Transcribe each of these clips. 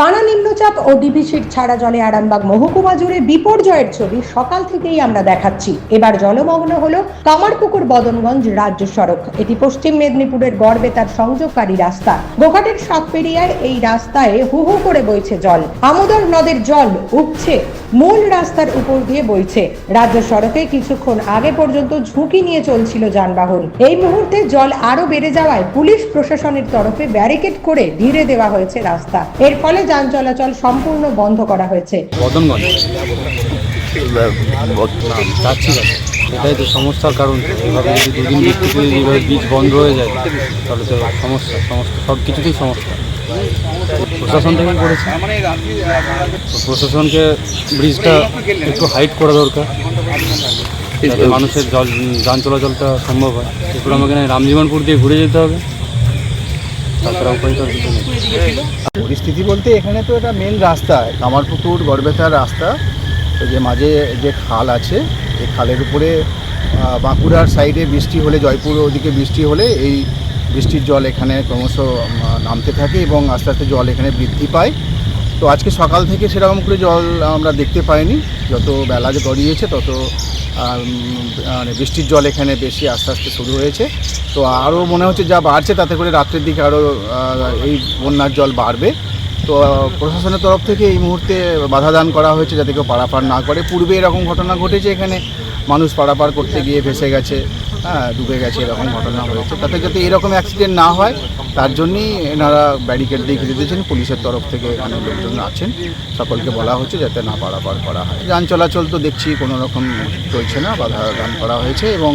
টানা নিম্নচাপ ও ডিভিসির ছাড়া জলে আরামবাগ মহকুমা জুড়ে বিপর্যয়ের ছবি সকাল থেকেই আমরা দেখাচ্ছি। এবার জলমগ্ন হল কামারপুকুর বদনগঞ্জ রাজ্য সড়ক। এটি পশ্চিম মেদিনীপুরের গড়বেতার সংযোগকারী রাস্তা। গোঘাটের সাতপেরিয়ার এই রাস্তায় হু হু করে বইছে জল। আমোদর নদের জল উঠছে, মূল রাস্তার উপর দিয়ে বইছে। রাজ্য সড়কে কিছুক্ষণ আগে পর্যন্ত ঝুঁকি নিয়ে চলছিল যানবাহন। এই মুহূর্তে জল আরও বেড়ে যাওয়ায় পুলিশ প্রশাসনের তরফে ব্যারিকেড করে ধীরে দেওয়া হয়েছে রাস্তা। এর ফলে যান চলাচল সম্পূর্ণ বন্ধ করা হয়েছে। এটাই তো সমস্যার কারণ। এভাবে যদি দুদিন এইভাবে বীজ বন্ধ হয়ে যায়, তাহলে তো সমস্যা সমস্ত সব কিছুতেই সমস্যা। প্রশাসন থেকেই করেছে। প্রশাসনকে ব্রিজটা একটু হাইট করা দরকার মানুষের জল যান চলাচলটা সম্ভব হয়। এরপর আমাকে রামজীবনপুর দিয়ে ঘুরে যেতে হবে। পরিস্থিতি বলতে এখানে তো এটা মেন রাস্তা কামারপুকুর গড়বেতার রাস্তা। তো যে মাঝে যে খাল আছে এই খালের উপরে বাঁকুড়ার সাইডে বৃষ্টি হলে জয়পুর ওদিকে বৃষ্টি হলে এই বৃষ্টির জল এখানে ক্রমশ নামতে থাকে এবং আস্তে আস্তে জল এখানে বৃদ্ধি পায়। তো আজকে সকাল থেকে সেরকম করে জল আমরা দেখতে পাইনি। যত বেলা গড়িয়েছে, তত মানে বৃষ্টির জল এখানে বেশি আস্তে আস্তে শুরু হয়েছে। তো আরও মনে হচ্ছে যা বাড়ছে, তাতে করে রাত্রের দিকে আরও এই বন্যার জল বাড়বে। তো প্রশাসনের তরফ থেকে এই মুহূর্তে বাধা দান করা হয়েছে, যাতে কেউ পারাপার না করে। পূর্বে এরকম ঘটনা ঘটেছে এখানে। মানুষ পারাপার করতে গিয়ে ভেসে গেছে হ্যাঁ ডুবে গেছে, এরকম ঘটনা হয়েছে। তাতে যাতে এরকম অ্যাক্সিডেন্ট না হয়, তার জন্যই এনারা ব্যারিকেড দিয়ে ঘিরে দিয়েছেন, পুলিশের তরফ থেকে এখানে লোকজন আছেন, সকলকে বলা হচ্ছে যাতে না পারাপার করা হয়। যান চলাচল তো দেখছি, কোনো রকম চলছে না, বাধা দান করা হয়েছে এবং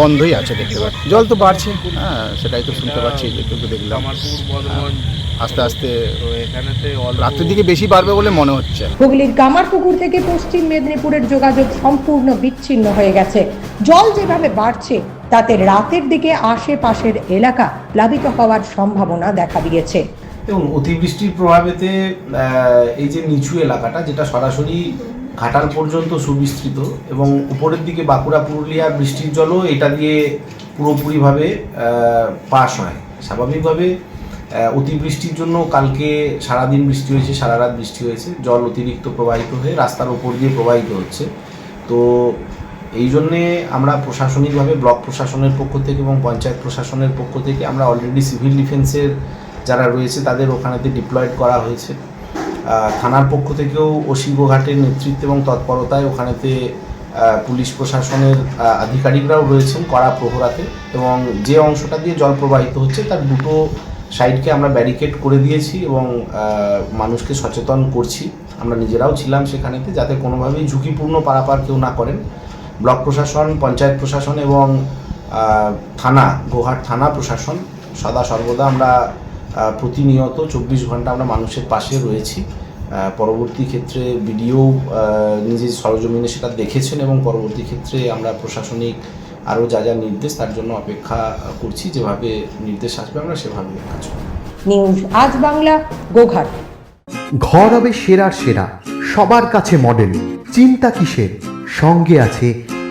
বন্ধই আছে দেখতে পাচ্ছি। জল তো বাড়ছে হ্যাঁ সেটাই তো শুনতে পাচ্ছি, যেটুকু দেখলাম। আস্তে আস্তে রাত্রের দিকে বেশি বাড়বে বলে মনে হচ্ছে। হুগলির কামারপুকুর থেকে পশ্চিম মেদিনীপুরের যোগাযোগ সম্পূর্ণ বিচ্ছিন্ন হয়ে গেছে। জল যেভাবে বাড়ছে তাতে রাতের দিকে আশেপাশের এলাকা প্লাবিত হওয়ার সম্ভাবনা দেখা দিয়েছে। এবং অতিবৃষ্টির প্রভাবেতে এই যে নিচু এলাকাটা যেটা সরাসরি ঘাটাল পর্যন্ত সুবিস্তৃত এবং উপরের দিকে বাঁকুড়া পুরুলিয়া বৃষ্টির জলও এটা দিয়ে পুরোপুরিভাবে পাস হয়। স্বাভাবিকভাবে অতিবৃষ্টির জন্য কালকে সারাদিন বৃষ্টি হয়েছে সারা রাত বৃষ্টি হয়েছে। জল অতিরিক্ত প্রবাহিত হয়ে রাস্তার ওপর দিয়ে প্রবাহিত হচ্ছে। তো এই জন্যে আমরা প্রশাসনিকভাবে, ব্লক প্রশাসনের পক্ষ থেকে এবং পঞ্চায়েত প্রশাসনের পক্ষ থেকে আমরা অলরেডি সিভিল ডিফেন্সের যারা রয়েছে, তাদের ওখানেতে ডিপ্লয়েড করা হয়েছে। থানার পক্ষ থেকেও ওসিগোঘাটের নেতৃত্ব এবং তৎপরতায় ওখানেতে পুলিশ প্রশাসনের আধিকারিকরাও রয়েছেন কড়া প্রহরাতে এবং যে অংশটা দিয়ে জল প্রবাহিত হচ্ছে, তার দুটো সাইডকে আমরা ব্যারিকেড করে দিয়েছি এবং মানুষকে সচেতন করছি। আমরা নিজেরাও ছিলাম সেখানেতে যাতে কোনোভাবেই ঝুঁকিপূর্ণ পারাপার কেউ না করেন। ব্লক প্রশাসন, পঞ্চায়েত প্রশাসন এবং থানা গোহাট থানা প্রশাসন সদা সর্বদা আমরা প্রতিনিয়ত চব্বিশ ঘণ্টা আমরা মানুষের পাশে রয়েছি। পরবর্তী ক্ষেত্রে বিডিও নিজের সরজমিনে সেটা দেখেছেন এবং পরবর্তী ক্ষেত্রে আমরা প্রশাসনিক আরও যা যা নির্দেশ তার জন্য অপেক্ষা করছি যেভাবে নির্দেশ আসবে আমরা সেভাবে কাজ করব। নিউজ আজ বাংলা গোঘাট। ঘর হবে সেরার সেরা সবার কাছে মডেল চিন্তা কিসের? সঙ্গে আছে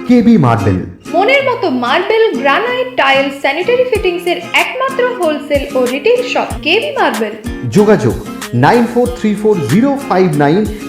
কেবি মার্বেল মনের মতো marble granite tile sanitary fittings এর একমাত্র হোলসেল ও রিটেল শপ কেবি মার্বেল যোগাযোগ nine four three four zero five nine